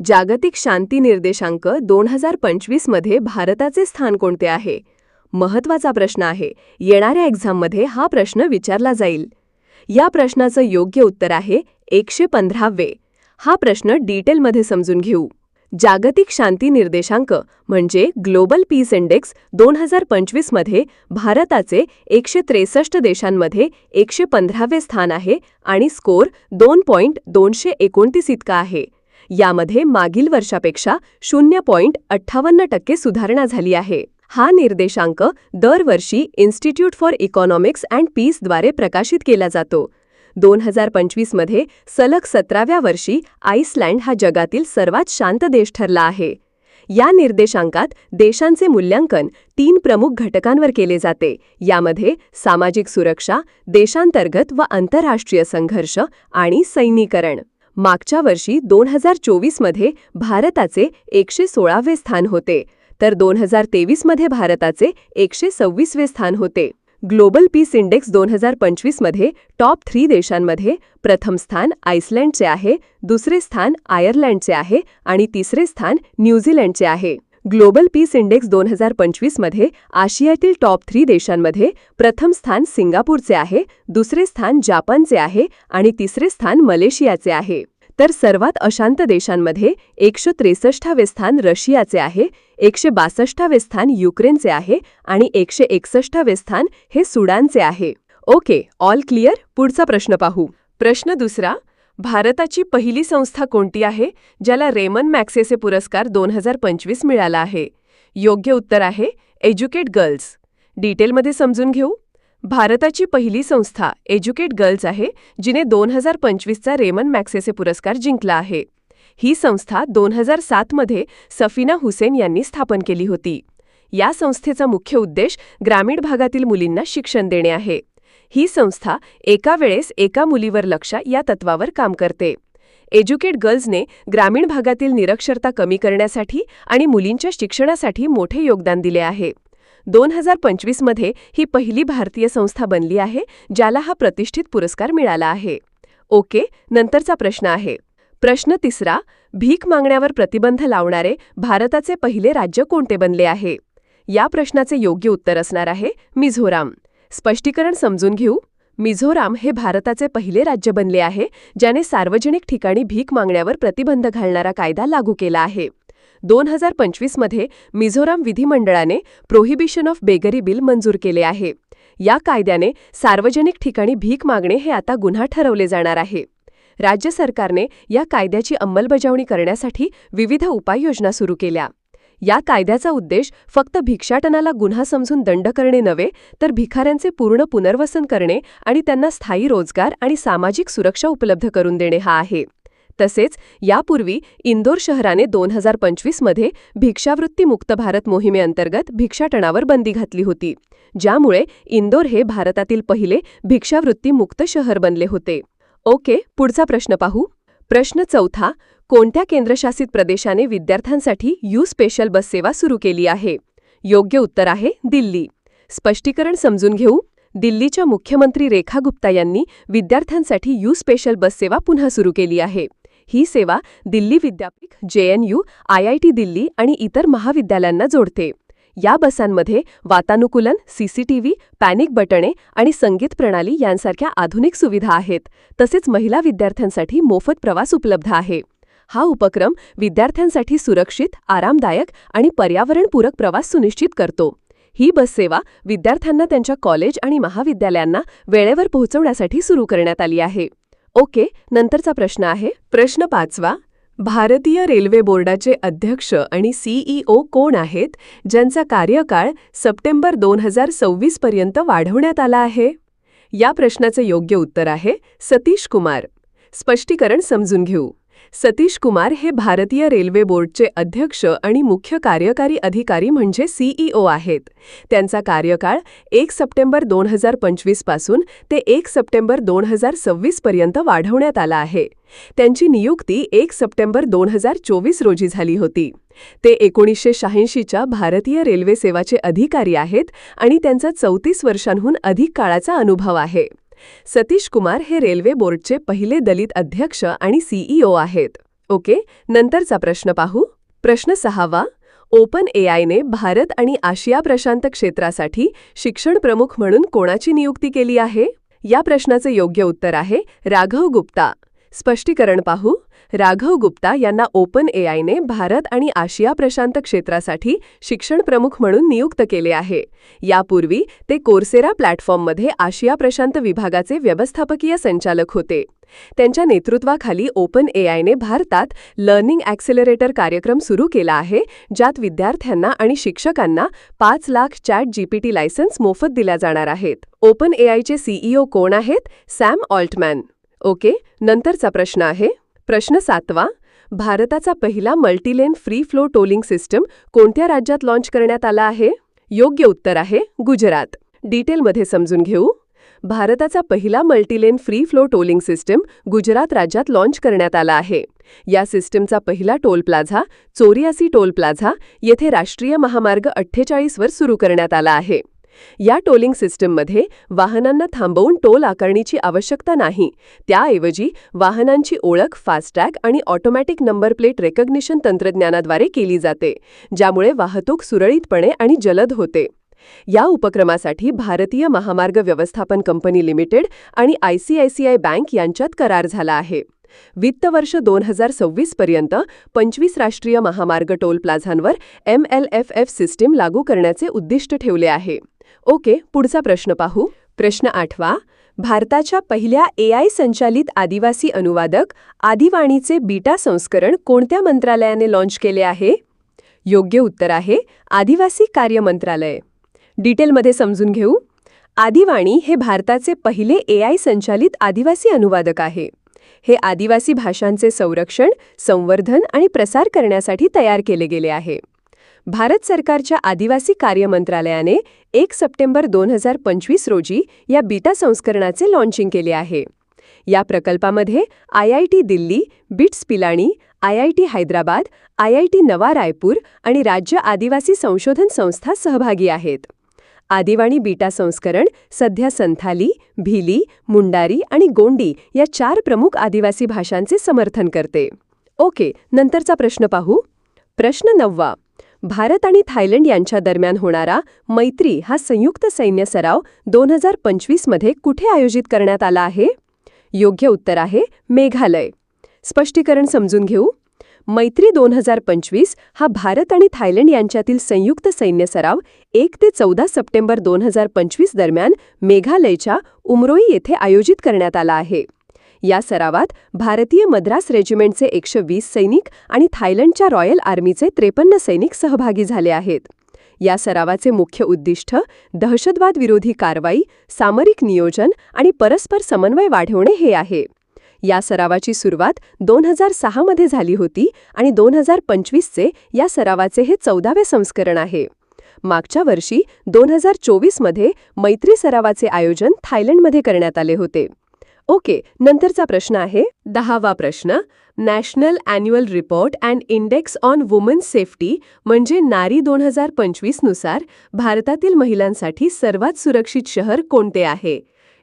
जागतिक शांती निर्देशांक दोन हजार पंचवीसमध्ये भारताचे स्थान कोणते आहे? महत्त्वाचा प्रश्न आहे. येणाऱ्या एक्झाममध्ये हा प्रश्न विचारला जाईल. या प्रश्नाचं योग्य उत्तर आहे एकशे पंधरावे. हा प्रश्न डिटेलमध्ये समजून घेऊ. जागतिक शांती निर्देशांक म्हणजे ग्लोबल पीस इंडेक्स दोन हजार पंचवीसमध्ये भारताचे एकशे त्रेसष्ट देशांमध्ये एकशे पंधरावे स्थान आहे आणि स्कोर दोन पॉईंट दोनशे एकोणतीस इतका आहे. यामध्ये मागील वर्षापेक्षा शून्य पॉईंट अठ्ठावन्न टक्के सुधारणा झाली आहे. हा निर्देशांक दरवर्षी इन्स्टिट्यूट फॉर इकॉनॉमिक्स अँड पीसद्वारे प्रकाशित केला जातो. दोन हजार पंचवीसमध्ये सलग सतराव्या वर्षी आईसलँड हा जगातील सर्वात शांत देश ठरला आहे. या निर्देशांकात देशांचे मूल्यांकन तीन प्रमुख घटकांवर केले जाते. यामध्ये सामाजिक सुरक्षा देशांतर्गत व आंतरराष्ट्रीय संघर्ष आणि सैनीकरण. मागच्या वर्षी दोन हजार चोवीसमध्ये भारताचे एकशे सोळावे स्थान होते तर दोन हजार तेवीसमध्ये भारताचे एकशे सव्वीसवे स्थान होते. ग्लोबल पीस इंडेक्स दोन हजार पंचवीसमध्ये टॉप थ्री देशांमध्ये प्रथम स्थान आइसलँडचे आहे दुसरे स्थान आयर्लंडचे आहे आणि तिसरे स्थान न्यूझीलंडचे आहे. ग्लोबल पीस इंडेक्स दोन हजार पंचवीसमध्ये आशियातील टॉप थ्री देशांमध्ये प्रथम स्थान सिंगापूरचे आहे दुसरे स्थान जापानचे आहे आणि तिसरे स्थान मलेशियाचे आहे. तर सर्वात अशांत देशांमध्ये एकशे त्रेसष्टावे स्थान रशियाचे आहे एकशे बासष्टावे स्थान युक्रेनचे आहे आणि एकशे एकसष्टावे स्थान हे सुडानचे आहे. Okay all clear? पुढचा प्रश्न पाहू. प्रश्न दुसरा भारताची पहिली संस्था कोणती आहे ज्याला रेमन मॅक्सेसे पुरस्कार दोन हजार पंचवीस मिळाला आहे? योग्य उत्तर आहे एज्युकेट गर्ल्स. डिटेलमध्ये समजून घेऊ. भारताची पहिली संस्था एज्युकेट गर्ल्स आहे जिने दोन हजार पंचवीसचा रेमन मॅक्सेसे पुरस्कार जिंकला आहे. ही संस्था दोन हजार सातमध्ये सफिना हुसेन यांनी स्थापन केली होती. या संस्थेचा मुख्य उद्देश ग्रामीण भागातील मुलींना शिक्षण देणे आहे. ही संस्था एका वेळेस एका मुलीवर लक्ष या तत्वावर काम करते. एज्युकेट गर्ल्सने ग्रामीण भागातील निरक्षरता कमी करण्यासाठी आणि मुलींच्या शिक्षणासाठी मोठे योगदान दिले आहे. दोन हजार पंचवीसमध्ये ही पहिली भारतीय संस्था बनली आहे ज्याला हा प्रतिष्ठित पुरस्कार मिळाला आहे. ओके नंतरचा प्रश्न आहे. प्रश्न तिसरा भीक मागण्यावर प्रतिबंध लावणारे भारताचे पहिले राज्य कोणते बनले आहे? या प्रश्नाचे योग्य उत्तर असणार आहे मिझोराम. स्पष्टीकरण समजून घेऊ. मिझोराम हे भारताचे पहिले राज्य बनले आहे ज्याने सार्वजनिक ठिकाणी भीक मागण्यावर प्रतिबंध घालणारा कायदा लागू केला आहे. दोन हजार पंचवीसमध्ये मिझोराम विधिमंडळाने प्रोहिबिशन ऑफ बेगरी बिल मंजूर केले आहे. या कायद्याने सार्वजनिक ठिकाणी भीक मागणे हे आता गुन्हा ठरवले जाणार आहे. राज्य सरकारने या कायद्याची अंमलबजावणी करण्यासाठी विविध उपाययोजना सुरू केल्या. या कायद्याचा उद्देश फक्त भिक्षाटनाला गुन्हा समजून दंड करणे नव्हे तर भिखाऱ्यांचे पूर्ण पुनर्वसन करणे आणि त्यांना स्थायी रोजगार आणि सामाजिक सुरक्षा उपलब्ध करून देणे हा आहे. तसेच यापूर्वी इंदोर शहराने दोन हजार पंचवीसमध्ये भिक्षावृत्ती मुक्त भारत मोहिमेअंतर्गत भिक्षाटनावर बंदी घातली होती ज्यामुळे इंदोर हे भारतातील पहिले भिक्षावृत्ती मुक्त शहर बनले होते. ओके पुढचा प्रश्न पाहू. प्रश्न चौथा कोणत्या केंद्रशासित प्रदेशाने विद्यार्थ्यांसाठी यू स्पेशल बस सेवा सुरू केली आहे? योग्य उत्तर आहे दिल्ली. स्पष्टीकरण समजून घेऊ. दिल्लीच्या मुख्यमंत्री रेखा गुप्ता यांनी विद्यार्थ्यांसाठी यू स्पेशल बस सेवा पुन्हा सुरू केली आहे. ही सेवा दिल्ली विद्यापीठ जेएनयू आयआयटी दिल्ली आणि इतर महाविद्यालयांना जोडते. या बसांमध्ये वातानुकूलन सीसीटीव्ही पॅनिक बटणे आणि संगीत प्रणाली यांसारख्या आधुनिक सुविधा आहेत. तसेच महिला विद्यार्थ्यांसाठी मोफत प्रवास उपलब्ध आहे. हा उपक्रम विद्यार्थ्यांसाठी सुरक्षित आरामदायक आणि पर्यावरणपूरक प्रवास सुनिश्चित करतो. ही बस सेवा विद्यार्थ्यांना त्यांच्या कॉलेज आणि महाविद्यालयांना वेळेवर पोहोचवण्यासाठी सुरू करण्यात आली आहे. ओके नंतरचा प्रश्न आहे. प्रश्न पाचवा. भारतीय रेल्वे बोर्डाचे अध्यक्ष आणि सीईओ कोण आहेत ज्यांचा कार्यकाळ सप्टेंबर दोन हजार सव्वीस पर्यंत वाढवण्यात आला आहे? या प्रश्नाचे योग्य उत्तर आहे सतीश कुमार. स्पष्टीकरण समजून घेऊ. सतीश कुमार हे भारतीय रेल्वे बोर्डचे अध्यक्ष आणि मुख्य कार्यकारी अधिकारी म्हणजे सीईओ आहेत. त्यांचा कार्यकाळ एक सप्टेंबर दोन हजार पंचवीसपासून ते एक सप्टेंबर दोन हजार सव्वीस पर्यंत वाढवण्यात आला आहे. त्यांची नियुक्ती एक सप्टेंबर दोन हजार चोवीस रोजी झाली होती. ते एकोणीसशे शहाऐंशीच्या भारतीय रेल्वे सेवाचे अधिकारी आहेत आणि त्यांचा चौतीस वर्षांहून अधिक काळाचा अनुभव आहे. सतीश कुमार हे रेल्वे बोर्डचे पहिले दलित अध्यक्ष आणि सीईओ आहेत. ओके? नंतरचा प्रश्न पाहू. प्रश्न सहावा. ओपन एआयने भारत आणि आशिया प्रशांत क्षेत्रासाठी शिक्षण प्रमुख म्हणून कोणाची नियुक्ती केली आहे? या प्रश्नाचे योग्य उत्तर आहे राघव गुप्ता. स्पष्टीकरण पाहू. राघव गुप्ता यांना ओपन एआयने भारत आणि आशिया प्रशांत क्षेत्रासाठी शिक्षण प्रमुख म्हणून नियुक्त केले आहे. यापूर्वी ते कोर्सेरा प्लॅटफॉर्ममध्ये आशिया प्रशांत विभागाचे व्यवस्थापकीय संचालक होते. त्यांच्या नेतृत्वाखाली ओपन एआयने भारतात लर्निंग ॲक्सेलरेटर कार्यक्रम सुरू केला आहे ज्यात विद्यार्थ्यांना आणि शिक्षकांना पाच लाख चॅट जीपीटी लायसन्स मोफत दिल्या जाणार आहेत. ओपन एआयचे सीईओ कोण आहेत? सॅम ऑल्टमॅन. ओके नंतरचा प्रश्न आहे. प्रश्न सातवा भारताचा पहिला multilane free flow tolling system कोणत्या राज्यात लॉन्च करण्यात आला आहे? योग्य उत्तर आहे गुजरात. डिटेलमध्ये समजून घेऊ. भारताचा पहिला multilane free flow tolling system Gujarat राज्यात लॉन्च करण्यात आला आहे. या सिस्टमचा पहिला toll plaza Chorasi toll plaza येथे राष्ट्रीय महामार्ग अठ्ठेचाळीसवर सुरू करण्यात आला आहे. या टोलिंग सिस्टममध्ये वाहनांना थांबवून टोल आकारणीची आवश्यकता नाही. त्याऐवजी वाहनांची ओळख फास्टॅग आणि ऑटोमॅटिक नंबर प्लेट रेकग्निशन तंत्रज्ञानाद्वारे केली जाते ज्यामुळे वाहतूक सुरळीतपणे आणि जलद होते. या उपक्रमासाठी भारतीय महामार्ग व्यवस्थापन कंपनी लिमिटेड आणि आयसीआयसीआय बँक यांच्यात करार झाला आहे. वित्त वर्ष दोन हजार सव्वीस पर्यंत पंचवीस राष्ट्रीय महामार्ग toll प्लाझांवर M L F F system लागू करण्याचे उद्दिष्ट ठेवले आहे. ओके पुढचा प्रश्न पाहू. प्रश्न आठवा. भारताच्या पहिल्या एआय संचालित आदिवासी अनुवादक आदिवाणीचे बीटा संस्करण कोणत्या मंत्रालयाने लॉन्च केले आहे? योग्य उत्तर आहे आदिवासी कार्य मंत्रालय. डिटेलमध्ये समजून घेऊ. आदिवाणी हे भारताचे पहिले एआय संचालित आदिवासी अनुवादक आहे. हे आदिवासी भाषांचे संरक्षण संवर्धन आणि प्रसार करण्यासाठी तयार केले गेले आहे. भारत सरकारच्या आदिवासी कार्य मंत्रालयाने एक सप्टेंबर दोन हजार पंचवीस रोजी या बीटा संस्करणाचे लॉन्चिंग केले आहे. या प्रकल्पामध्ये I I T Delhi BITS Pilani I I T Hyderabad I I T Nava Raipur आणि राज्य आदिवासी संशोधन संस्था सहभागी आहेत. आदिवाणी बीटा संस्करण सध्या संथाली भिली मुंडारी आणि गोंडी या चार प्रमुख आदिवासी भाषांचे समर्थन करते. ओके नंतरचा प्रश्न पाहू. प्रश्न नववा. भारत आणि थायलंड यांच्या दरम्यान होणारा मैत्री हा संयुक्त सैन्य सराव दोन हजार पंचवीसमध्ये कुठे आयोजित करण्यात आला आहे? योग्य उत्तर आहे मेघालय. स्पष्टीकरण समजून घेऊ. मैत्री दोन हजार पंचवीस हा भारत आणि थायलंड यांच्यातील संयुक्त सैन्य सराव एक ते चौदा सप्टेंबर दोन हजार पंचवीस दरम्यान मेघालयच्या उमरोई येथे आयोजित करण्यात आला आहे. या सरावात भारतीय मद्रास रेजिमेंटचे एकशे वीस सैनिक आणि थायलंडच्या रॉयल आर्मीचे त्रेपन्न सैनिक सहभागी झाले आहेत. या सरावाचे मुख्य उद्दिष्ट दहशतवाद विरोधी कारवाई सामरिक नियोजन आणि परस्पर समन्वय वाढवणे हे आहे. या सरावाची सुरुवात दोन हजार सहामध्ये झाली होती आणि दोन हजार पंचवीसचे या सरावाचे हे चौदावे संस्करण आहे. मागच्या वर्षी दोन हजार चोवीसमध्ये मैत्री सरावाचे आयोजन थायलंडमध्ये करण्यात आले होते. ओके नंतरचा प्रश्न आहे. दहावा प्रश्न. National annual report and index on women's safety म्हणजे नारी दोन हजार पंचवीसनुसार भारतातील महिलांसाठी सर्वात सुरक्षित शहर कोणते आहे?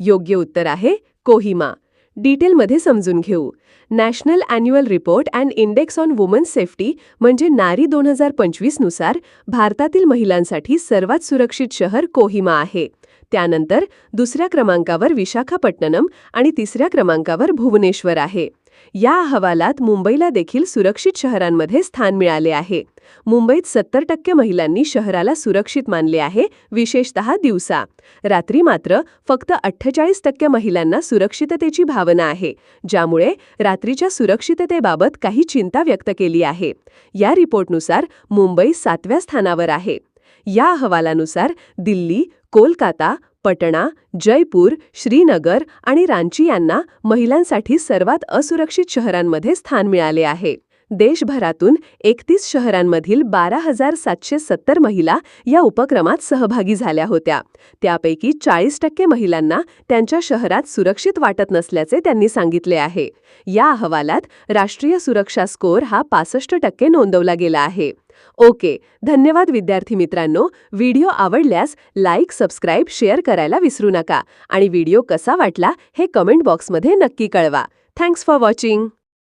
योग्य उत्तर आहे कोहिमा. डिटेलमध्ये समजून घेऊ. National annual report and index on women's safety म्हणजे नारी दोन हजार पंचवीसनुसार भारतातील महिलांसाठी सर्वात सुरक्षित शहर कोहिमा आहे. त्यानंतर दुसऱ्या क्रमांकावर विशाखापट्टणम आणि तिसऱ्या क्रमांकावर भुवनेश्वर आहे. या अहवालात मुंबईला देखील सुरक्षित शहरांमध्ये स्थान मिळाले आहे. मुंबईत सत्तर टक्के महिलांनी शहराला सुरक्षित मानले आहे विशेषतः दिवसा. रात्री मात्र फक्त अठ्ठेचाळीस टक्के महिलांना सुरक्षिततेची भावना आहे ज्यामुळे रात्रीच्या सुरक्षिततेबाबत काही चिंता व्यक्त केली आहे. या रिपोर्टनुसार मुंबई सातव्या स्थानावर आहे. या अहवालानुसार दिल्ली कोलकाता पटणा जयपूर श्रीनगर आणि रांची यांना महिलांसाठी सर्वात असुरक्षित शहरांमध्ये स्थान मिळाले आहे. देशभरातून एकतीस शहरांमधील बारा हजार सातशे सत्तर महिला या उपक्रमात सहभागी झाल्या होत्या. त्यापैकी चाळीस टक्के महिलांना त्यांच्या शहरात सुरक्षित वाटत नसल्याचे त्यांनी सांगितले आहे. या अहवालात राष्ट्रीय सुरक्षा स्कोअर हा पासष्ट टक्के नोंदवला गेला आहे. ओके. धन्यवाद विद्यार्थी मित्रांनो. व्हिडिओ आवडल्यास लाईक सबस्क्राईब शेअर करायला विसरू नका. आणि व्हिडिओ कसा वाटला हे कमेंट बॉक्समध्ये नक्की कळवा. Thanks for watching.